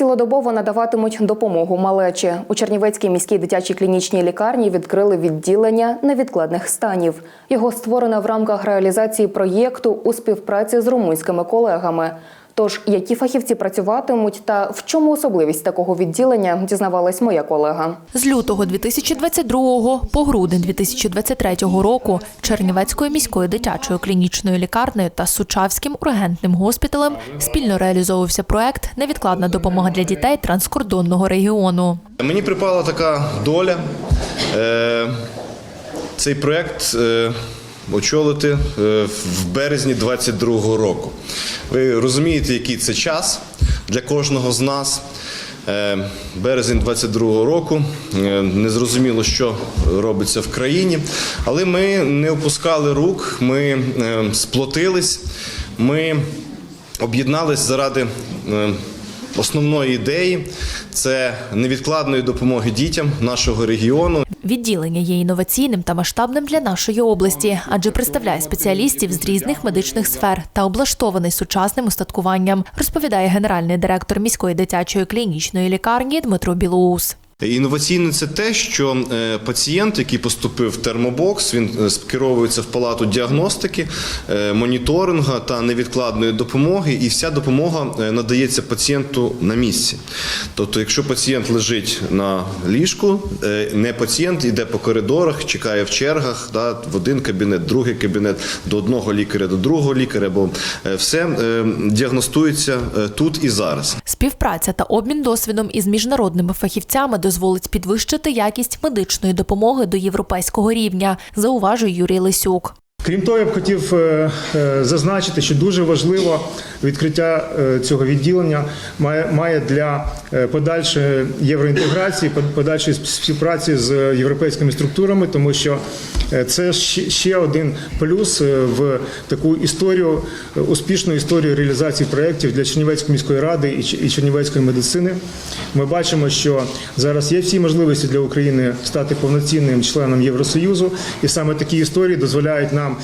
цілодобово надаватимуть допомогу малечі. У Чернівецькій міській дитячій клінічній лікарні відкрили відділення невідкладних станів. Його створено в рамках реалізації проєкту у співпраці з румунськими колегами. Тож, які фахівці працюватимуть та в чому особливість такого відділення, дізнавалась моя колега. З лютого 2022 по грудень 2023 року Чернівецькою міською дитячою клінічною лікарнею та Сучавським ургентним госпіталем спільно реалізовувався проект Невідкладна допомога для дітей транскордонного регіону. Мені припала така доля. Е, цей проєкт е, очолити е, в березні 22-го року. Ви розумієте, який це час для кожного з нас. Е, Березень 22-го року е, незрозуміло, що робиться в країні, але ми не опускали рук, ми сплотились, ми об'єднались заради основної ідеї це невідкладної допомоги дітям нашого регіону. Відділення є інноваційним та масштабним для нашої області, адже представляє спеціалістів з різних медичних сфер та облаштований сучасним устаткуванням, розповідає генеральний директор міської дитячої клінічної лікарні Дмитро Білоус. Інноваційне це те, що е, пацієнт, який поступив в термобокс, він е, скеровується в палату діагностики, е, моніторингу та невідкладної допомоги, і вся допомога е, надається пацієнту на місці. Тобто, якщо пацієнт лежить на ліжку, е, не пацієнт іде по коридорах, чекає в чергах, да, в один кабінет, другий кабінет, до одного лікаря, до другого лікаря, бо е, все е, діагностується е, тут і зараз. Співпраця та обмін досвідом із міжнародними фахівцями дозволить підвищити якість медичної допомоги до європейського рівня, зауважує Юрій Лисюк. Крім того, я б хотів е, е, зазначити, що дуже важливо відкриття е, цього відділення має, для е, подальшої євроінтеграції, подальшої співпраці з європейськими структурами, тому що е, це ще один плюс в таку історію, успішну історію реалізації проєктів для Чернівецької міської ради і Чернівецької медицини. Ми бачимо, що зараз є всі можливості для України стати повноцінним членом Євросоюзу, і саме такі історії дозволяють нам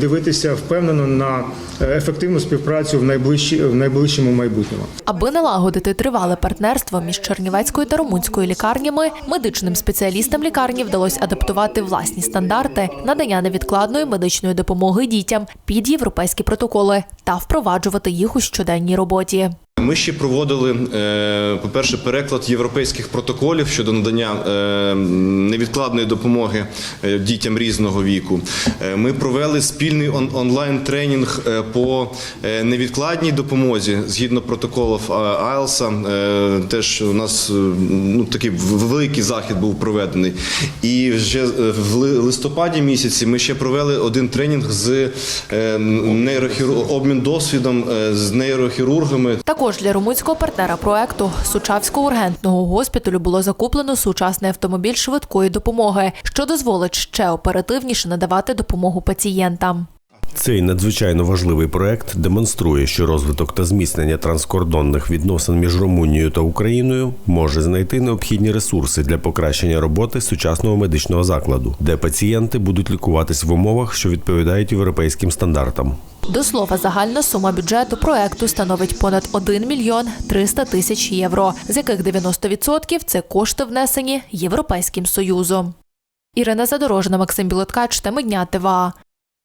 дивитися впевнено на ефективну співпрацю в найближчі в найближчому майбутньому. Аби налагодити тривале партнерство між Чернівецькою та Румунською лікарнями, медичним спеціалістам лікарні вдалося адаптувати власні стандарти надання невідкладної медичної допомоги дітям під європейські протоколи та впроваджувати їх у щоденній роботі. Ми ще проводили, е, по-перше, переклад європейських протоколів щодо надання е, невідкладної допомоги е, дітям різного віку. Ми провели спільний онлайн-тренінг по невідкладній допомозі згідно протоколів АЕЛСа. Е, Теж у нас ну, такий великий захід був проведений. І вже в листопаді місяці ми ще провели один тренінг з нейрохіру... обмін досвідом з нейрохірургами. Також для румунського партнера проекту Сучавського ургентного госпіталю було закуплено сучасний автомобіль швидкої допомоги, що дозволить ще оперативніше надавати допомогу пацієнтам. Цей надзвичайно важливий проект демонструє, що розвиток та зміцнення транскордонних відносин між Румунією та Україною може знайти необхідні ресурси для покращення роботи сучасного медичного закладу, де пацієнти будуть лікуватись в умовах, що відповідають європейським стандартам. До слова, загальна сума бюджету проекту становить понад 1 мільйон 300 тисяч євро, з яких 90% – це кошти внесені Європейським Союзом. Ірина Задорожна, Максим Білоткач, Теми дня ТВА.